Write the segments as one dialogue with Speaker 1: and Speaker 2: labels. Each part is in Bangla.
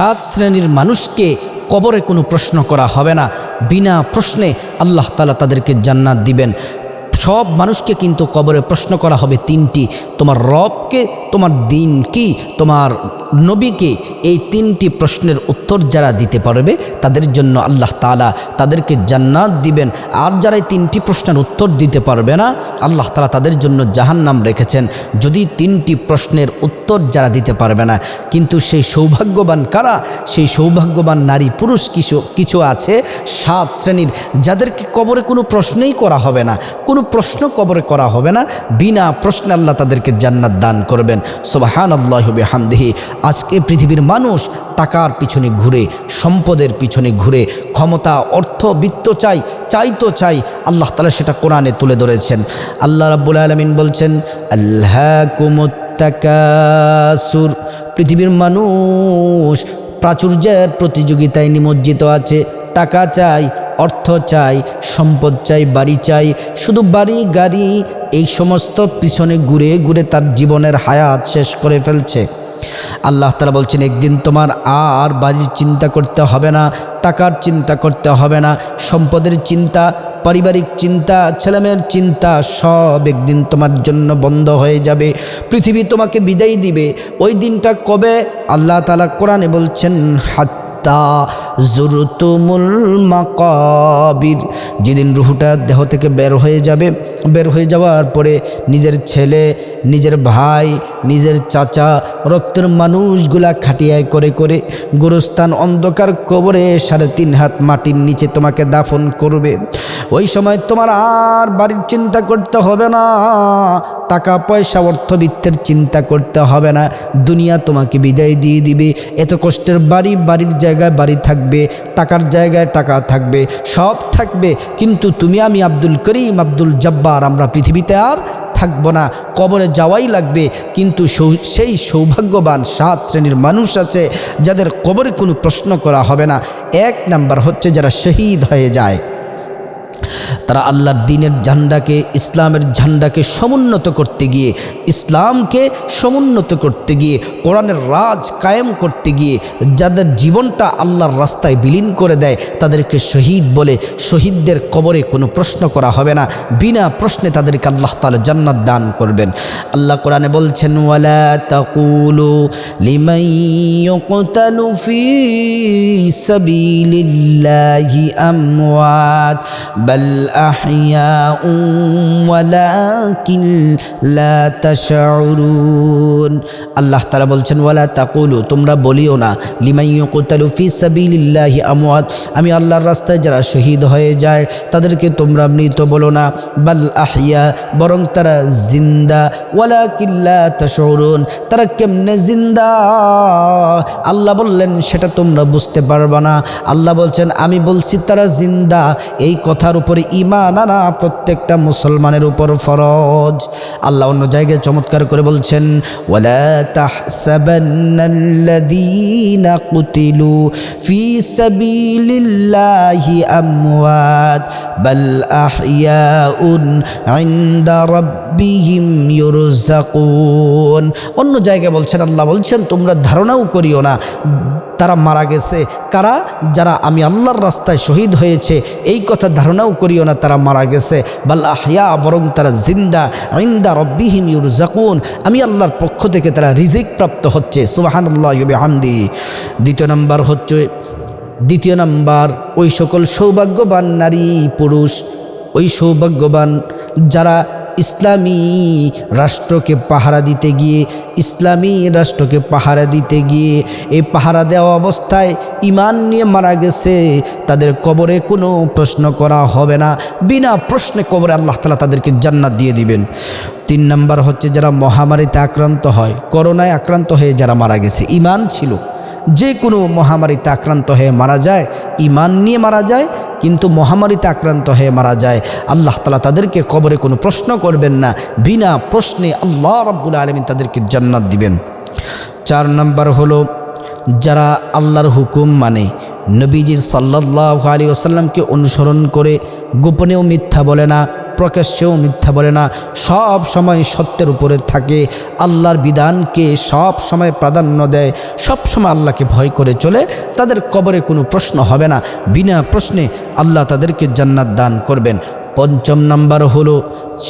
Speaker 1: সাত শ্রেণির মানুষকে কবরে কোনো প্রশ্ন করা হবে না। বিনা প্রশ্নে আল্লাহ তালা তাদেরকে জান্নাত দিবেন। সব মানুষকে কিন্তু কবরে প্রশ্ন করা হবে তিনটি। তোমার রবকে, তোমার দিন কি তোমার নবীকে এই তিনটি প্রশ্নের উত্তর যারা দিতে পারবে, তাদের জন্য আল্লাহ তালা তাদেরকে জান্নাত দিবেন। আর যারা এই তিনটি প্রশ্নের উত্তর দিতে পারবে না, আল্লাহ তালা তাদের জন্য জাহান্নাম রেখেছেন। যদি তিনটি প্রশ্নের উত্তর যারা দিতে পারবে না, কিন্তু সেই সৌভাগ্যবান কারা? সেই সৌভাগ্যবান নারী পুরুষ কিছু কিছু আছে, সাত শ্রেণির, যাদেরকে কবরে কোনো প্রশ্নই করা হবে না, কোনো প্রশ্ন কবরে করা হবে না, বিনা প্রশ্নে আল্লাহ তাদেরকে জান্নাত দান করবেন। সোবাহান আল্লাহ হামদেহি আজকে পৃথিবীর মানুষ টাকার পিছনে ঘুরে, সম্পদের পিছনে ঘুরে, ক্ষমতা, অর্থ, বিত্ত চাই চাই তো চাই, আল্লাহ তালা সেটা কোরআনে তুলে ধরেছেন। আল্লাহ রাব্বুল আলমিন বলছেন আল্লাহ কুমুত্তাকাসুর পৃথিবীর মানুষ প্রাচুর্যের প্রতিযোগিতায় নিমজ্জিত আছে। টাকা চাই, অর্থ চাই, সম্পদ চাই, বাড়ি চাই, শুধু বাড়ি, গাড়ি, এই সমস্ত পিছনে ঘুরে ঘুরে তার জীবনের হায়াত শেষ করে ফেলছে। আল্লাহ তালা বলছেন, একদিন তোমার আর বাড়ির চিন্তা করতে হবে না, টাকার চিন্তা করতে হবে না, সম্পদের চিন্তা, পারিবারিক চিন্তা, ছেলেমেয়ের চিন্তা সব একদিন তোমার জন্য বন্ধ হয়ে যাবে। পৃথিবী তোমাকে বিদায় দিবে। ওই দিনটা কবে? আল্লাহ তালা কোরআনে বলছেন হাত হাত্তা জুরতুমুল মাকাবির। যেদিন রুহুটা দেহ থেকে বের হয়ে যাবে, বের হয়ে যাওয়ার পরে নিজের ছেলে, নিজের ভাই, নিজের চাচা, রক্তের মানুষগুলা খাটিয়ায় করে করে গুরুস্থান অন্ধকার কবরে সাড়ে তিন হাত মাটির নিচে তোমাকে দাফন করবে। ওই সময় তোমার আর বাড়ির চিন্তা করতে হবে না, টাকা, পয়সা, অর্থবিত্তের চিন্তা করতে হবে না। দুনিয়া তোমাকে বিদায় দিয়ে দিবে। এত কষ্টের বাড়ি, বাড়ির জায়গায় বাড়ি থাকবে টাকার জায়গায় টাকা থাকবে, সব থাকবে। কিন্তু তুমি আমি আব্দুল করিম, আব্দুল জব্বার, আমরা পৃথিবীতে আর থাকব না, কবরে যাওয়াই লাগবে। কিন্তু সেই সৌভাগ্যবান সাত শ্রেণির মানুষ আছে, যাদের কবরে কোনো প্রশ্ন করা হবে না। এক নাম্বার হচ্ছে যারা শহীদ হয়ে যায়। তারা আল্লাহর দিনের ঝান্ডাকে, ইসলামের ঝান্ডাকে সমুন্নত করতে গিয়ে, ইসলামকে সমুন্নত করতে গিয়ে, কোরআনের রাজ কায়েম করতে গিয়ে, যাদের জীবনটা আল্লাহর রাস্তায় বিলীন করে দেয়, তাদেরকে শহীদ বলে শহীদদের কবরে কোনো প্রশ্ন করা হবে না। বিনা প্রশ্নে তাদেরকে আল্লাহ তালা জান্নাত দান করবেন। আল্লাহ কোরআনে বলছেন, ওয়ালা আহইয়াউ ওয়ালাকিন লা তাশউরুন আল্লাহ তাআলা বলছেন, ওয়ালা তাকুলু, তোমরা বলিও না। লিমান ইউকতালু ফি সাবিলিল্লাহি আমওয়াত, আমি আল্লাহর রাস্তায় যারা শহীদ হয়ে যায়, তাদেরকে তোমরা মৃত বলো না। বাল আহিয়া বরং তারা জিন্দা। ওয়ালা কিল্লা তশরুন তারা কেমনে জিন্দা? আল্লাহ বললেন, সেটা তোমরা বুঝতে পারবা না। আল্লাহ বলছেন, আমি বলছি তারা জিন্দা। এই কথার উপরে ইমান আনা প্রত্যেকটা মুসলমানের উপর ফরজ। আল্লাহ অন্য জায়গায় চমৎকার করে বলছেন কুতিলু অন্য জায়গায় বলছেন, আল্লাহ বলছেন, তোমরা ধারণাও করিও না। তারা মারা গেছে। কারা? যারা আমি আল্লাহর রাস্তায় শহীদ হয়েছে, এই কথা ধারণাও করিও না তারা মারা গেছে। বাল আহিয়া, বরং তারা জিন্দা, ইন্দা রব্বিহিম ইউরজাকুন। আমি আল্লাহর পক্ষ থেকে তারা রিজিক প্রাপ্ত হচ্ছে। সুবাহান আল্লাহ হামদি দ্বিতীয় নাম্বার হচ্ছে, দ্বিতীয় নাম্বার, ওই সকল সৌভাগ্যবান নারী, পুরুষ, ওই সৌভাগ্যবান যারা ইসলামী রাষ্ট্রকে পাহারা দিতে গিয়ে, ইসলামী রাষ্ট্রকে পাহারা দিতে গিয়ে এই পাহারা দেওয়া অবস্থায় ইমান নিয়ে মারা গেছে। তাদের কবরে কোনো প্রশ্ন করা হবে না। বিনা প্রশ্নে কবরে আল্লাহ তালা তাদেরকে জান্নাত দিয়ে দিবেন। তিন নাম্বার হচ্ছে যারা মহামারীতে আক্রান্ত হয়, করোনায় আক্রান্ত হয়ে যারা মারা গেছে, ইমান ছিল। যে কোনো মহামারীতে আক্রান্ত হয়ে মারা যায়, ইমান নিয়ে মারা যায় কিন্তু মহামারীতে আক্রান্ত হয়ে মারা যায়। আল্লাহ তালা তাদেরকে কবরে কোনো প্রশ্ন করবেন না। বিনা প্রশ্নে আল্লাহ রব্বুল আলমিন তাদেরকে জান্নাত দিবেন। চার নম্বর হলো, যারা আল্লাহর হুকুম মানে নবীজি সাল্লাহ আলী আসাল্লামকে অনুসরণ করে গোপনেও মিথ্যা বলে না। প্রকাশ্যেও মিথ্যা বলে না। সব সময় সত্যের উপরে থাকে। আল্লাহর বিধানকে সব সময় প্রাধান্য দেয়। সব সময় আল্লাহকে ভয় করে চলে। তাদের কবরে কোনো প্রশ্ন হবে না। বিনা প্রশ্নে আল্লাহ তাদেরকে জান্নাত দান করবেন। পঞ্চম নাম্বার হলো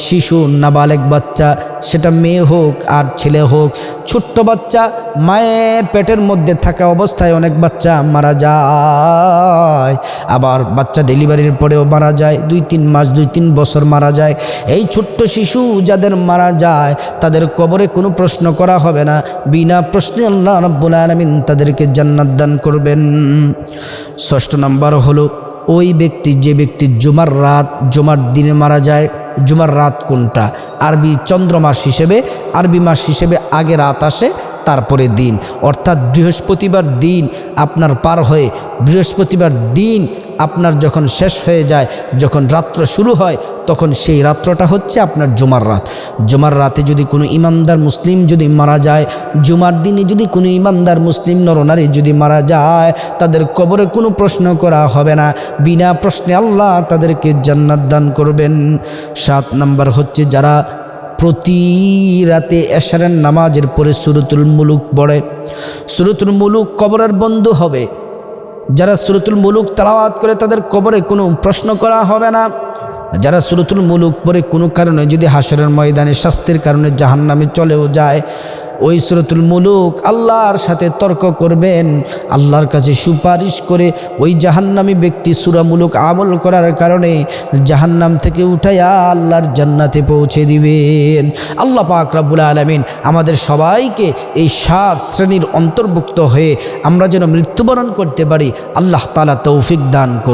Speaker 1: শিশু, নাবালেক বাচ্চা, সেটা মেয়ে হোক আর ছেলে হোক। ছোট্ট বাচ্চা মায়ের পেটের মধ্যে থাকা অবস্থায় অনেক বাচ্চা মারা যায়। আবার বাচ্চা ডেলিভারির পরেও মারা যায়, দুই তিন মাস, দুই তিন বছর মারা যায়। এই ছোট্ট শিশু যাদের মারা যায়, তাদের কবরে কোনো প্রশ্ন করা হবে না। বিনা প্রশ্নে আল্লাহ রব্বুল আলমিন তাদেরকে জান্নাত দান করবেন। ষষ্ঠ নাম্বার হলো ওই ব্যক্তি, যে ব্যক্তি জুমার রাত, জুমার দিনে মারা যায়, জুমার রাত কোনটা? আরবি চন্দ্র মাস হিসেবে, আরবি মাস হিসেবে আগে রাত আসে, তারপরে দিন। অর্থাৎ বৃহস্পতিবার দিন আপনার পার হয়ে বৃহস্পতিবার দিন আপনার যখন শেষ হয়ে যায়, যখন রাত্র শুরু হয়, তখন সেই রাত্রটা হচ্ছে আপনার জুমার রাত। জুমার রাতে যদি কোনো ইমানদার মুসলিম যদি মারা যায়, জুমার দিনে যদি কোনো ইমানদার মুসলিম নরনারী যদি মারা যায়, তাদের কবরে কোনো প্রশ্ন করা হবে না। বিনা প্রশ্নে আল্লাহ তাদেরকে জান্নাত দান করবেন। সাত নাম্বার হচ্ছে যারা প্রতি রাতে এশারের নামাজের পরে সুরতুল মুলুক পড়ে। সুরতুল মুলুক কবরের বন্ধু হবে। যারা সুরতুল মুলুক তালাওয়াত করে তাদের কবরে কোনো প্রশ্ন করা হবে না। যারা সুরতুল মুলুক পরে কোনো কারণে যদি হাসরের ময়দানে শাস্তির কারণে জাহান্নামে চলেও যায় ওই সুরতুল মুলুক আল্লাহর সাথে তর্ক করবেন, আল্লাহর কাছে সুপারিশ করে ওই জাহান্নামী ব্যক্তি সুরামূলক আমল করার কারণে জাহান্নাম থেকে উঠাইয়া আল্লাহর জান্নাতে পৌঁছে দিবেন। আল্লাহ পাক রাব্বুল আলমিন আমাদের সবাইকে এই সাত শ্রেণির অন্তর্ভুক্ত হয়ে আমরা যেন মৃত্যুবরণ করতে পারি, আল্লাহ তালা তৌফিক দান করুন